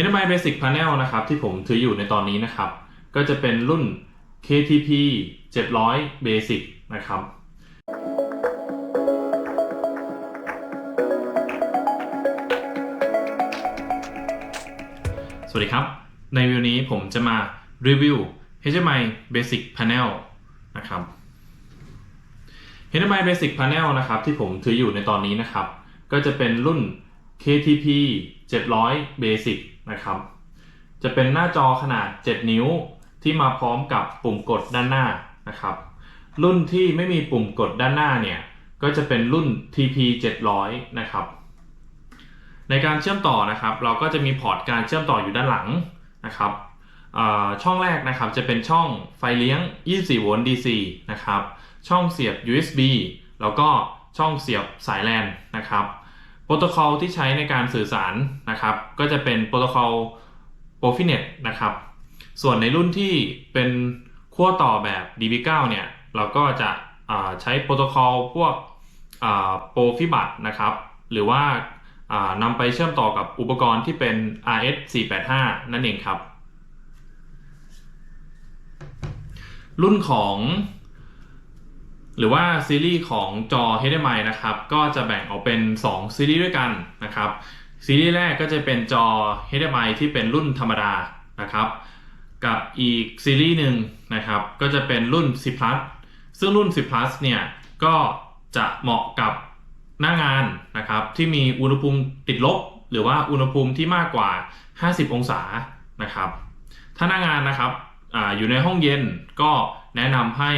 HDMI Basic Panel นะครับที่ผมถืออยู่ในตอนนี้นะครับ ก็จะเป็นรุ่น KTP 700 Basic นะครับสวัสดีครับ ในวิดีโอนี้ผมจะมารีวิว HDMI Basic Panel นะครับ HDMI Basic Panel นะครับที่ผมถืออยู่ในตอนนี้นะครับ ก็จะเป็นรุ่น KTP 700 Basic นะครับ จะเป็นหน้าจอขนาด 7 นิ้วที่มาพร้อมกับปุ่มกดด้านหน้านะครับ รุ่นที่ไม่มีปุ่มกดด้านหน้าเนี่ย ก็จะเป็นรุ่น TP 700นะครับ ในการเชื่อมต่อนะครับ เราก็จะมีพอร์ตการเชื่อมต่ออยู่ด้านหลังนะครับช่องแรกนะครับจะเป็นช่องไฟเลี้ยง 24 โวลต์ DC นะครับ ช่องเสียบ USB แล้วก็ช่องเสียบสายแลนนะครับ โปรโตคอลที่ใช้ในการสื่อสารนะครับ ก็จะเป็นโปรโตคอล Profinet นะครับ ส่วนในรุ่นที่เป็นขั้วต่อแบบ DB9 เนี่ย เราก็จะใช้โปรโตคอลพวกอ่า Profibus นะครับ หรือว่าอ่านำไปเชื่อมต่อกับอุปกรณ์ที่เป็น RS485 นั่นเองครับ รุ่นของ หรือว่าซีรีส์ของจอ HDMI นะครับ ก็จะแบ่งออกเป็น 2 ซีรีส์ด้วยกันนะครับ ซีรีส์แรกก็จะเป็นจอ HDMI ที่เป็นรุ่นธรรมดานะครับ กับอีกซีรีส์หนึ่งนะครับ ก็จะเป็นรุ่น 10 plus ซึ่งรุ่น 10 plus เนี่ยก็จะเหมาะกับหน้างานนะครับที่มีอุณหภูมิติดลบ หรือว่าอุณหภูมิที่มากกว่า 50 องศานะครับ ถ้าหน้างานนะครับออยู่ในห้องเย็นก็แนะนำให้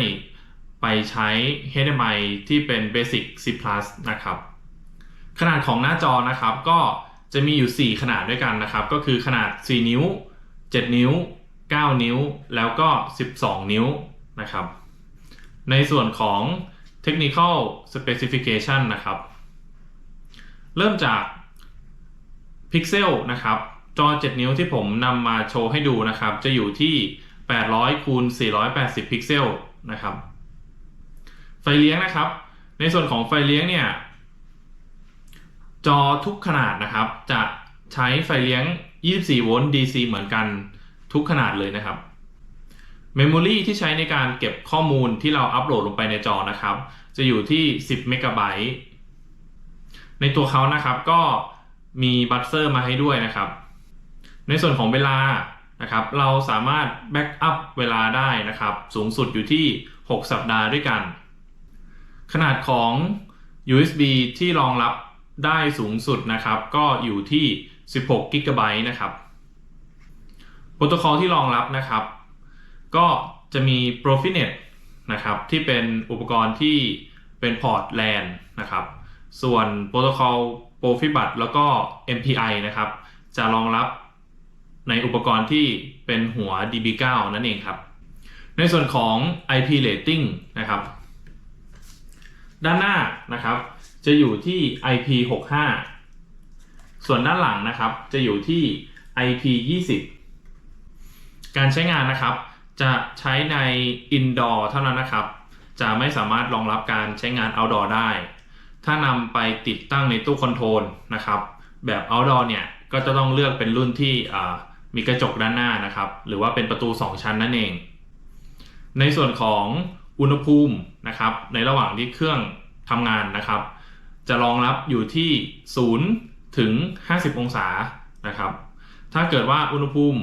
ไปใช้ HDMI ที่เป็น Basic 10 plus นะครับ ขนาดของหน้าจอนะครับก็จะมีอยู่ 4 ขนาดด้วยกันนะครับ ก็คือขนาด 4 นิ้ว 7 นิ้ว 9 นิ้ว แล้วก็ 12 นิ้วนะครับ ในส่วนของ Technical Specification นะครับ เริ่มจากพิกเซลนะครับ จอ 7 นิ้วที่ผมนำมาโชว์ให้ดูนะครับ จะอยู่ที่ 800คูณ480 พิกเซลนะครับ ไฟเลี้ยงนะครับ ในส่วนของไฟเลี้ยงเนี่ยจอทุกขนาดนะครับ จะใช้ไฟเลี้ยง 24 โวลต์ DC เหมือนกันทุกขนาดเลยนะครับเมมโมรีที่ใช้ในการเก็บข้อมูลที่เราอัปโหลดลงไปในจอนะครับ จะอยู่ที่ 10 เมกะไบต์ในตัวเขานะครับก็มีบัตเซอร์มาให้ด้วยนะครับ ในส่วนของเวลานะครับ เราสามารถแบ็กอัพเวลาได้นะครับ สูงสุดอยู่ที่ 6 สัปดาห์ด้วยกัน ขนาดของ USB ที่รองรับได้สูงสุดนะครับ ก็อยู่ที่ 16 g b นะครับโปรโตคอลที่รองรับนะครับ ก็จะมี Profinet นะครับ ที่เป็นอุปกรณ์ที่เป็นพอร์ต LAN นะครับ ส่วนโปรโตคอล Profibus แล้วก็ MPI นะครับ จะรองรับในอุปกรณ์ที่เป็นหัว DB9 นั่นเองครับ ในส่วนของ IP rating นะครับ ด้านหน้านะครับ จะอยู่ที่ IP65 ส่วนด้านหลังนะครับ จะอยู่ที่ IP20 การใช้งานนะครับ จะใช้ใน indoor เท่านั้นนะครับ จะไม่สามารถรองรับการใช้งาน outdoor ได้ ถ้านำไปติดตั้งในตู้คอนโทรลนะครับ แบบ outdoor เนี่ย ก็จะต้องเลือกเป็นรุ่นที่มีกระจกด้านหน้านะครับ หรือว่าเป็นประตู 2 ชั้นนั่นเอง ในส่วนของ อุณหภูมินะครับในระหว่างที่เครื่องทำงานนะครับ จะรองรับอยู่ที่ 0 ถึง 50 องศานะครับ ถ้าเกิดว่าอุณหภูมิ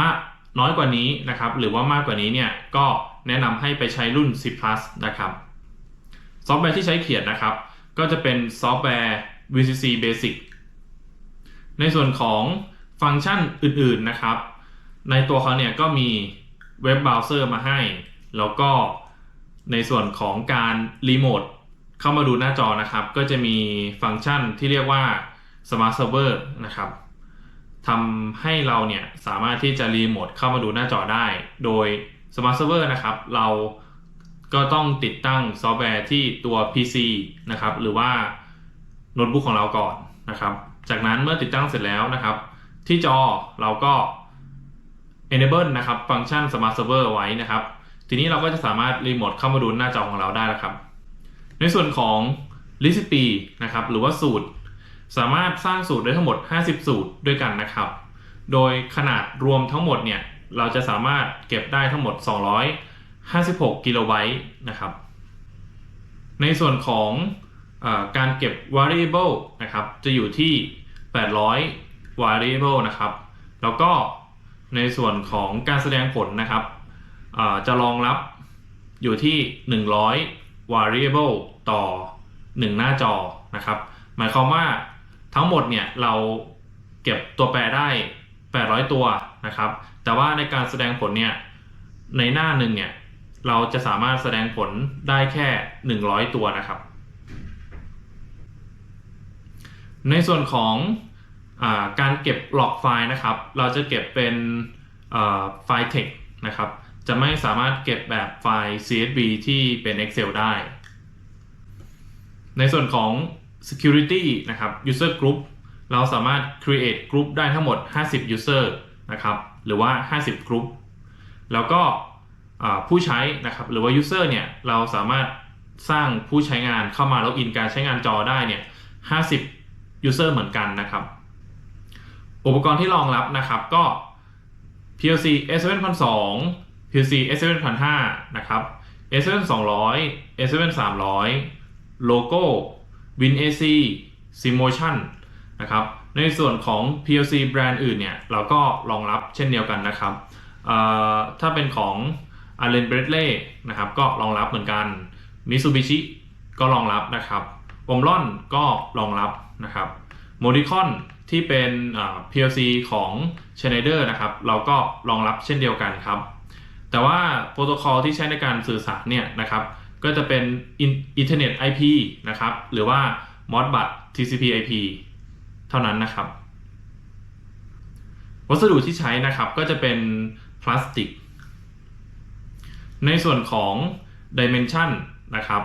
มากน้อยกว่านี้นะครับ หรือว่ามากกว่านี้เนี่ยก็แนะนำให้ไปใช้รุ่น10 plus นะครับ ซอฟต์แวร์ที่ใช้เขียนนะครับ ก็จะเป็นซอฟต์แวร์ VCC Basic ในส่วนของฟังก์ชันอื่นๆนะครับ ในตัวเขาเนี่ยก็มีเว็บเบราว์เซอร์มาให้ แล้วก็ ในส่วนของการรีโมทเข้ามาดูหน้าจอนะครับ ก็จะมีฟังก์ชันที่เรียกว่า Smart Server นะครับทำให้เราเนี่ยสามารถที่จะรีโมทเข้ามาดูหน้าจอได้ โดย Smart Server นะครับ เราก็ต้องติดตั้งซอฟต์แวร์ที่ตัว PC นะครับ หรือว่าโน้ตบุ๊กของเราก่อนนะครับ จากนั้นเมื่อติดตั้งเสร็จแล้วนะครับ ที่จอเราก็ enable นะครับ ฟังก์ชัน Smart Server ไว้นะครับ ทีนี้เราก็จะสามารถรีโมทเข้ามาดูหน้าจอของเราได้แล้วครับ ในส่วนของ recipe นะครับหรือว่าสูตร สามารถสร้างสูตรได้ทั้งหมด 50 สูตรด้วยกันนะครับ โดยขนาดรวมทั้งหมดเนี่ยเราจะสามารถเก็บได้ทั้งหมด 256 กิโลไบต์นะครับ ในส่วนของอการเก็บ variable นะครับจะอยู่ที่ 800 variable นะครับ แล้วก็ในส่วนของการแสดงผลนะครับ จะรองรับอยู่ที่ 100 variable ต่อ 1 หน้าจอนะครับ หมายความว่าทั้งหมดเนี่ยเราเก็บตัวแปรได้ 800 ตัวนะครับ แต่ว่าในการแสดงผลเนี่ยในหน้าหนึ่งเนี่ยเราจะสามารถแสดงผลได้แค่ 100 ตัวนะครับ ในส่วนของอการเก็บหลอกไฟล์นะครับ เราจะเก็บเป็นไฟล์ text นะครับ จะไม่สามารถเก็บแบบไฟล์ CSV ที่เป็น Excel ได้ ในส่วนของ security นะครับ user group เราสามารถ create group ได้ทั้งหมด 50 user นะครับหรือว่า 50 group แล้วก็ผู้ใช้นะครับหรือว่า user เนี่ยเราสามารถสร้างผู้ใช้งานเข้ามาแล้วอินการใช้งานจอได้เนี่ย 50 user เหมือนกันนะครับ อุปกรณ์ที่รองรับนะครับก็ PLC S7002 PLC S7005 นะครับ S7200 S7300 Logo WinAC Simotion นะครับ ในส่วนของ PLC แบรนด์อื่นเนี่ย เราก็รองรับเช่นเดียวกันนะครับ ถ้าเป็นของ Allen Bradley นะครับ ก็รองรับเหมือนกัน Mitsubishi ก็รองรับนะครับ o m r o n ก็รองรับนะครับ Modicon ที่เป็น PLC ของ Schneider นะครับ เราก็รองรับเช่นเดียวกันครับ แต่ว่าโปรโตคอลที่ใช้ในการสื่อสารเนี่ยนะครับก็จะเป็น Internet IP นะครับหรือว่า Modbus TCP IP เท่านั้นนะครับ วัสดุที่ใช้นะครับก็จะเป็นพลาสติก ในส่วนของ Dimension นะครับ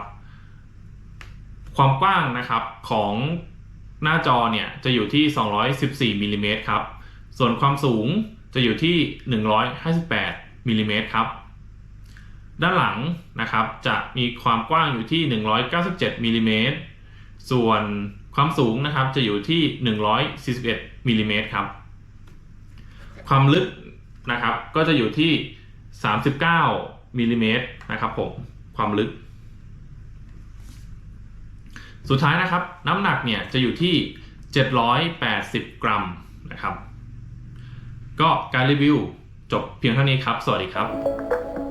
ความกว้างนะครับของหน้าจอเนี่ยจะอยู่ที่ 214มิลลิเมตรครับ ส่วนความสูงจะอยู่ที่ 158 มิลลิเมตรครับ ด้านหลังนะครับจะมีความกว้างอยู่ที่ 197มิลลิเมตร ส่วนความสูงนะครับจะอยู่ที่ 141มิลลิเมตรครับ ความลึกนะครับก็จะอยู่ที่ 39มิลลิเมตรนะครับผม ความลึก สุดท้ายนะครับน้ำหนักเนี่ยจะอยู่ที่ 780 กรัมนะครับ ก็การรีวิว จบเพียงเท่านี้ครับ สวัสดีครับ